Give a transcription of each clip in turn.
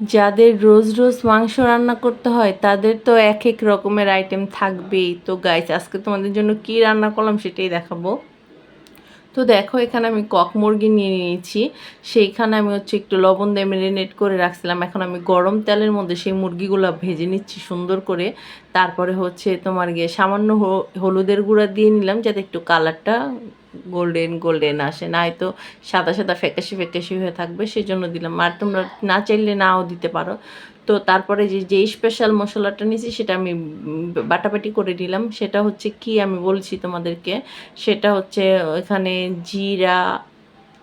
যাদের রোজ রোজ মাংস রান্না করতে হয়, তাদের তো এক এক রকমের আইটেম থাকবেই। তো গাইস আজকে তোমাদের জন্য কি রান্না করলাম সেটাই দেখাবো। তো দেখো, এখানে আমি কক মুরগি নিয়ে নিয়েছি। সেইখানে আমি হচ্ছে একটু লবণ দিয়ে ম্যারিনেট করে রাখছিলাম। এখন আমি গরম তেলের মধ্যে সেই মুরগিগুলো ভেজে নিচ্ছি সুন্দর করে। তারপরে হচ্ছে তোমার গিয়ে সামান্য হলুদের গুঁড়া দিয়ে নিলাম, যাতে একটু কালারটা গোল্ডেন গোল্ডেন আসে। নাই তো সাদা সাদা ফ্যাকাশি ফ্যাকাশি হয়ে থাকবে সেই জন্য দিলাম। আর তোমরা না চাইলে নাও দিতে পারো। তো তারপরে যে, যেই স্পেশাল মশলাটা নিয়েছি, সেটা আমি বাটাবাটি করে দিলাম সেটা হচ্ছে কি আমি বলছি তোমাদেরকে? সেটা হচ্ছে এখানে জিরা,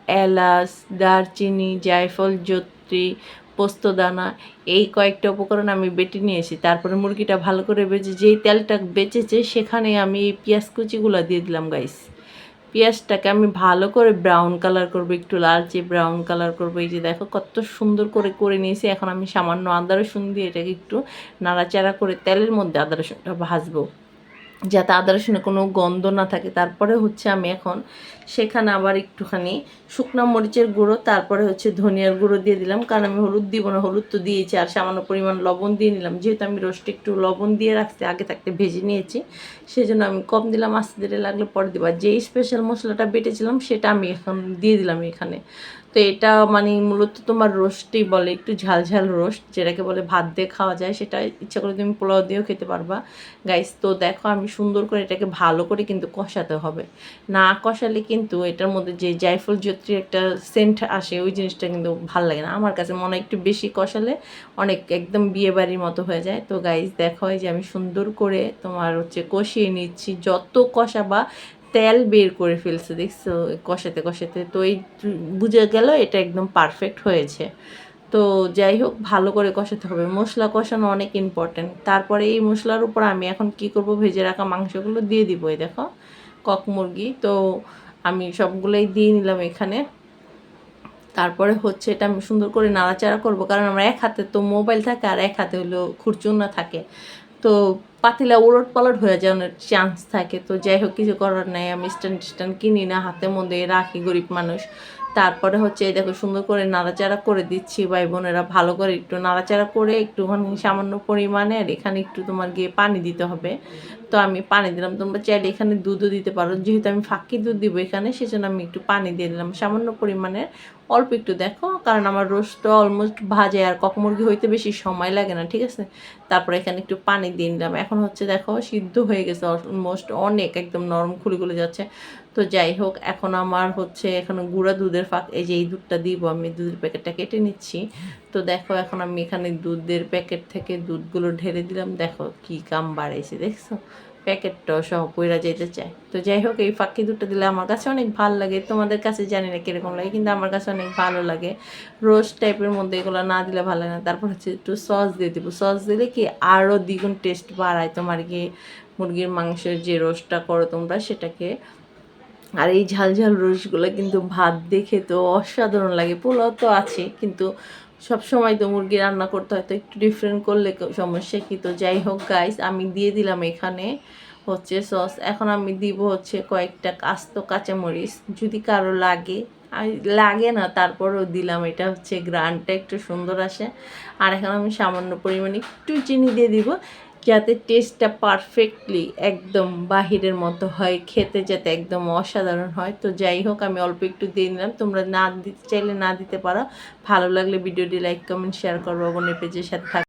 এলাচ, দারচিনি, জায়ফল, জত্রি, পোস্তদানা, এই কয়েকটা উপকরণ আমি বেটে নিয়েছি। তারপরে মুরগিটা ভালো করে বেজে, যেই তেলটা বেঁচেছে, সেখানে আমি এই পেঁয়াজ কুচিগুলো দিয়ে দিলাম গাইস পেঁয়াজটাকে আমি ভালো করে ব্রাউন কালার করব, একটু লালচে ব্রাউন কালার করব। এই যে দেখো, কত সুন্দর করে করে নিয়েছি। এখন আমি সামান্য আদা রসুন দিয়ে এটাকে একটু নাড়াচাড়া করে তেলের মধ্যে আদা রসুনটা ভাজবো। যাতে আদা রসুনে কোনো গন্ধ না থাকে। তারপরে হচ্ছে আমি এখন সেখানে আবার একটুখানি শুকনো মরিচের গুঁড়ো, তারপরে হচ্ছে ধনিয়ার গুঁড়ো দিয়ে দিলাম। কারণ আমি হলুদ দিব না, হলুদ তো দিয়েছি, আর সামান্য পরিমাণ লবণ দিয়ে নিলাম। যেহেতু আমি রোস্টে একটু লবণ দিয়ে রাখতে আগে থাকতে ভেজে নিয়েছি সেই জন্য আমি কম দিলাম, আস্তে ধীরে লাগলে পরে দেবো। যেই স্পেশাল মশলাটা বেটেছিলাম, সেটা আমি এখন দিয়ে দিলাম এখানে। তো এটা মানে মূলত তোমার রোস্টই বলে, একটু ঝাল ঝাল রোস্ট, যেটাকে বলে ভাত দিয়ে খাওয়া যায়, সেটা ইচ্ছা করে তুমি পোলাও দিয়েও খেতে পারবা। গাইস তো দেখো আমি সুন্দর করে এটাকে ভালো করে কিন্তু কষাতে হবে। না কষালে কিন্তু এটার মধ্যে যে জায়ফল জত্রি একটা সেন্ট আসে, ওই জিনিসটা কিন্তু ভালো লাগে না। আমার কাছে মনে একটু বেশি কষালে অনেক একদম বিয়ে বাড়ির মতো হয়ে যায়। তো গাইস দেখো যে আমি সুন্দর করে তোমার হচ্ছে কষিয়ে নিচ্ছি। যত কষাবা তেল বের করে ফেলছে, দেখছ? কষাতে কষাতে। তো এই বুঝে গেল এটা একদম পারফেক্ট হয়েছে। তো যাই হোক, ভালো করে কষাতে হবে। মশলা কষানো অনেক ইম্পর্টেন্ট তারপরে এই মশলার উপর আমি এখন কি করব? ভেজে রাখা মাংসগুলো দিয়ে দিব এই দেখো, কক মুরগি। তো আমি সবগুলোই দিয়ে নিলাম এখানে। তারপরে হচ্ছে এটা আমি সুন্দর করে নাড়াচাড়া করব, কারণ আমার এক হাতে তো মোবাইল থাকে আর এক হাতে হলো খুরচুন্না থাকে। তো পাতিলা উলট পালট হয়ে যাওয়ার চান্স থাকে। তো যাই হোক, কিছু করার নাই। আমি স্ট্যান্ড স্ট্যান্ড কিনি না হাতের মধ্যে রাখি গরিব মানুষ। তারপরে হচ্ছে দেখো, সুন্দর করে নাড়াচাড়া করে দিচ্ছি ভাই বোনেরা। ভালো করে একটু নাড়াচাড়া করে একটুখানি সামান্য পরিমাণে আর এখানে একটু তোমার গিয়ে পানি দিতে হবে। তো আমি পানি দিলাম। তোমরা চাইলে এখানে দুধও দিতে পারো। যেহেতু আমি ফাঁকি দুধ দিব এখানে, সেজন্য আমি একটু পানি দিয়ে দিলাম। সামান্য পরিমাণে অল্প একটু দেখো, কারণ আমার রোস্টটা অলমোস্ট ভাজে আর কক মুরগি হইতে বেশি সময় লাগে না, ঠিক আছে? তারপরে এখানে একটু পানি দিয়ে নিলাম। এখন হচ্ছে দেখো, সিদ্ধ হয়ে গেছে অলমোস্ট অনেক, একদম নরম খুলে খুলে যাচ্ছে। তো যাই হোক, এখন আমার হচ্ছে এখানে গুঁড়া দুধের ফাঁক, এই যে এই দুধটা দিব, আমি দুধের প্যাকেটটা কেটে নিচ্ছি। তো দেখো, এখন আমি এখানে দুধের প্যাকেট থেকে দুধগুলো ঢেলে দিলাম। দেখো কি কাম বাড়াইছে, দেখছ? প্যাকেটটাও সহ পইরা যেতে চায়। তো যাই হোক এই ফাঁকি দুধটা দিলে আমার কাছে অনেক ভালো লাগে। তোমাদের কাছে জানি না কীরকম লাগে, কিন্তু আমার কাছে অনেক ভালো লাগে। রোস্ট টাইপের মধ্যে এগুলো না দিলে ভালো লাগে না। তারপর হচ্ছে একটু সস দিয়ে দেবো। সস দিলে কি আরও দ্বিগুণ টেস্ট বাড়ায় তোমার কি মুরগির মাংসের যে রোস্টটা করো তোমরা সেটাকে। আর এই ঝাল ঝাল রসগুলো কিন্তু ভাত দেখে তো অসাধারণ লাগে। পোলাও তো আছে, কিন্তু সব সময় তো মুরগি রান্না করতে হয়, তো একটু ডিফারেন্ট করলে সমস্যা কি? তো যাই হোক গাইস আমি দিয়ে দিলাম এখানে হচ্ছে সস এখন আমি দিব হচ্ছে কয়েকটা কাস্ত কাঁচামরিচ, যদি কারও লাগে। আমি, লাগে না, তারপরও দিলাম। এটা হচ্ছে গ্রানটা একটু সুন্দর আসে। আর এখন আমি সামান্য পরিমাণে একটু চিনি দিয়ে দিব। যাতে টেস্টটা পারফেক্টলি একদম বাহিরের মতো হয়, খেতে যাতে একদম অসাধারণ হয়। তো যাই হোক, আমি অল্প একটু দিয়ে নিলাম। তোমরা না দিতে চাইলে না দিতে পারো। ভালো লাগলে ভিডিওটি লাইক কমেন্ট শেয়ার করব বোনের পেজের সাথে